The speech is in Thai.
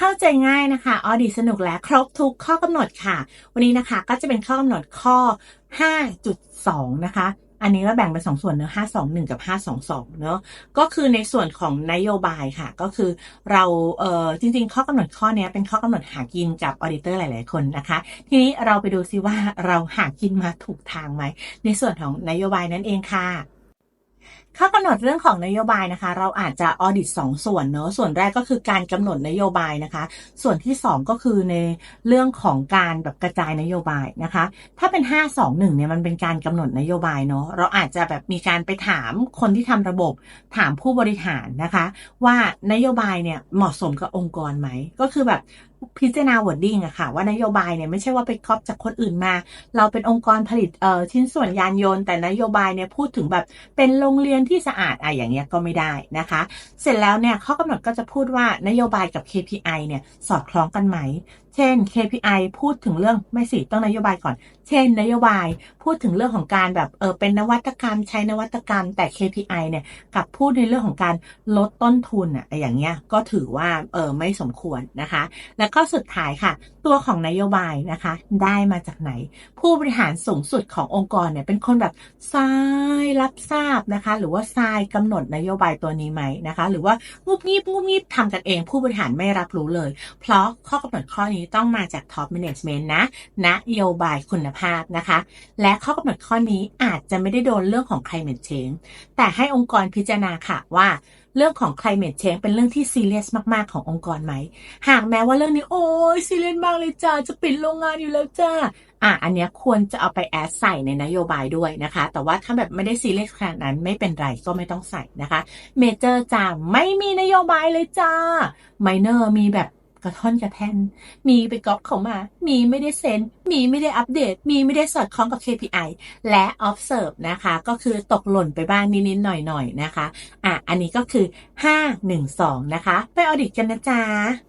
เข้าใจง่ายนะคะออดีสนุกและครบทุกข้อกำหนดค่ะ วันนี้นะคะก็จะเป็นข้อกำหนดข้อ 5.2 นะคะอันนี้เราแบ่งเป็นสองส่วนเนอะ521กับ522เนอะก็คือในส่วนของนโยบายค่ะ ก็คือเราเออจริง ๆ ข้อกำหนดข้อนี้เป็นข้อกำหนดหากินกับออดิเตอร์หลาย ๆ คนนะคะ ทีนี้เราไปดูซิว่าเราหากินมาถูกทางไหมในส่วนของนโยบายนั่นเองค่ะ ข้อกำหนดเรื่องของนโยบายนะคะ เราอาจจะออดิตสองส่วนเนอะส่วนแรกก็คือการกำหนดนโยบายนะคะ ส่วนที่สองก็คือในเรื่องของการแบบกระจายนโยบายนะคะ ถ้าเป็น 5 2 1เนี่ยมันเป็นการกำหนดนโยบายเนาะเราอาจจะแบบมีการไปถามคนที่ทำระบบ ถามผู้บริหารนะคะ ว่านโยบายเนี่ยเหมาะสมกับองค์กรไหม ก็คือแบบพิจารณาวอร์ดิ้งอะค่ะ ว่านโยบายเนี่ยไม่ใช่ว่าไปครอบจากคนอื่นมา เราเป็นองค์กรผลิตเอ่อชิ้นส่วนยานยนต์แต่นโยบายเนี่ยพูดถึงแบบเป็นโรงเรียนที่สะอาดอะอย่างเงี้ยก็ไม่ได้นะคะ เสร็จแล้วเนี่ยข้อกำหนดก็จะพูดว่านโยบายกับ KPI เนี่ยสอดคล้องกันไหม เช่น KPI พูดถึงเรื่องไม่สิต้องนโยบายก่อน เช่น นโยบายพูดถึงเรื่องของการแบบเออเป็นนวัตกรรมใช้นวัตกรรม แต่ KPI เนี่ยกับพูดในเรื่องของการลดต้นทุนอะอย่างเงี้ยก็ถือว่าเออไม่สมควรนะคะ แล้วก็สุดท้ายค่ะ ตัวของนโยบายนะคะ ได้มาจากไหน ผู้บริหารสูงสุดขององค์กรเนี่ยเป็นคนแบบทรายรับทราบนะคะ หรือว่าทรายกำหนดนโยบายตัวนี้ไหมนะคะ หรือว่างุบงิบงุบงิบทำกันเอง ผู้บริหารไม่รับรู้เลย เพราะข้อกำหนดข้อนี้ต้องมาจาก Top Management นะนโยบายคุณภาพนะคะ และข้อกำหนดข้อนี้อาจจะไม่ได้โดนเรื่องของ climate change แต่ให้องค์กรพิจารณาค่ะว่าเรื่องของ climate change เป็นเรื่องที่ซีเรียสมาก ๆ ขององค์กรไหม หากแม้ว่าเรื่องนี้โอ้ยซีเรียสมากเลยจ้า จะปิดโรงงานอยู่แล้วจ้า อะ อันนี้ควรจะเอาไปแอดใส่ในนโยบายด้วยนะคะ แต่ว่าถ้าแบบไม่ได้ซีเรียสขนาดนั้นไม่เป็นไรก็ไม่ต้องใส่นะคะ เมเจอร์จ้าไม่มีนโยบายเลยจ้า ไมเนอร์มีแบบ กระท่อนกระแท่น มีไปก๊อปเขามา มีไม่ได้เซ็น มีไม่ได้อัปเดต มีไม่ได้สอดคล้องกับ KPI และ observe นะคะ ก็คือตกหล่นไปบ้างนิดๆหน่อยๆนะคะ อะ อันนี้ก็คือ 5 1 2 นะคะ ไปออดิตกันนะจ๊ะ